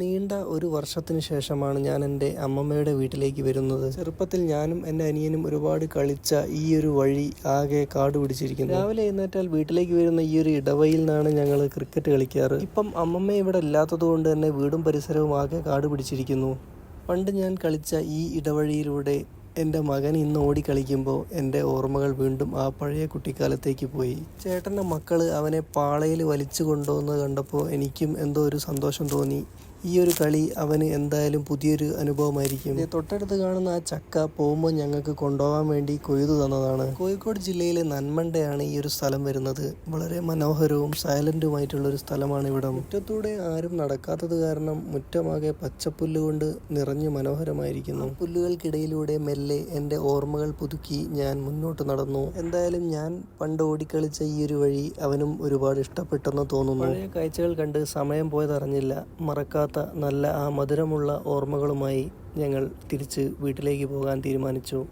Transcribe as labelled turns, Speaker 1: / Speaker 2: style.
Speaker 1: നീണ്ട ഒരു വർഷത്തിന് ശേഷമാണ് ഞാൻ എന്റെ അമ്മമ്മയുടെ വീട്ടിലേക്ക് വരുന്നത്. ചെറുപ്പത്തിൽ ഞാനും എന്റെ അനിയനും ഒരുപാട് കളിച്ച ഈ ഒരു വഴി ആകെ കാട് പിടിച്ചിരിക്കുന്നു. രാവിലെ എഴുന്നേറ്റാൽ വീട്ടിലേക്ക് വരുന്ന ഈ ഒരു ഇടവയിൽ നിന്നാണ് ഞങ്ങൾ ക്രിക്കറ്റ് കളിക്കാറ്. ഇപ്പം അമ്മമ്മ ഇവിടെ ഇല്ലാത്തതുകൊണ്ട് തന്നെ വീടും പരിസരവും ആകെ കാട് പിടിച്ചിരിക്കുന്നു. പണ്ട് ഞാൻ കളിച്ച ഈ ഇടവഴിയിലൂടെ എന്റെ മകൻ ഇന്ന് ഓടിക്കളിക്കുമ്പോൾ എന്റെ ഓർമ്മകൾ വീണ്ടും ആ പഴയ കുട്ടിക്കാലത്തേക്ക് പോയി. ചേട്ടന്റെ മക്കൾ അവനെ പാളയിൽ വലിച്ചു കൊണ്ടുവന്ന് കണ്ടപ്പോൾ എനിക്കും എന്തോ ഒരു സന്തോഷം തോന്നി. ഈ ഒരു കളി അവന് എന്തായാലും പുതിയൊരു അനുഭവമായിരിക്കും. തൊട്ടടുത്ത് കാണുന്ന ആ ചക്ക പോകുമ്പോൾ ഞങ്ങൾക്ക് കൊണ്ടുപോകാൻ വേണ്ടി കൊയ്തു തന്നതാണ്. കോഴിക്കോട് ജില്ലയിലെ നന്മണ്ടയാണ് ഈ ഒരു സ്ഥലം വരുന്നത്. വളരെ മനോഹരവും സൈലന്റുമായിട്ടുള്ള ഒരു സ്ഥലമാണ് ഇവിടെ. മുറ്റത്തൂടെ ആരും നടക്കാത്തത് കാരണം മുറ്റമാകെ പച്ചപ്പുല്ല് കൊണ്ട് നിറഞ്ഞു മനോഹരമായിരിക്കുന്നു. പുല്ലുകൾക്കിടയിലൂടെ മെല്ലെ എന്റെ ഓർമ്മകൾ പുതുക്കി ഞാൻ മുന്നോട്ട് നടന്നു. എന്തായാലും ഞാൻ പണ്ട് ഓടിക്കളിച്ച ഈ ഒരു വഴി അവനും ഒരുപാട് ഇഷ്ടപ്പെട്ടെന്ന് തോന്നുന്നു. പഴയ കാഴ്ചകൾ കണ്ട് സമയം പോയതറിഞ്ഞില്ല മറക്കാത്ത നല്ല ആ മധുരമുള്ള ഓർമ്മകളുമായി ഞങ്ങൾ തിരിച്ച് വീട്ടിലേക്ക് പോകാൻ തീരുമാനിച്ചു.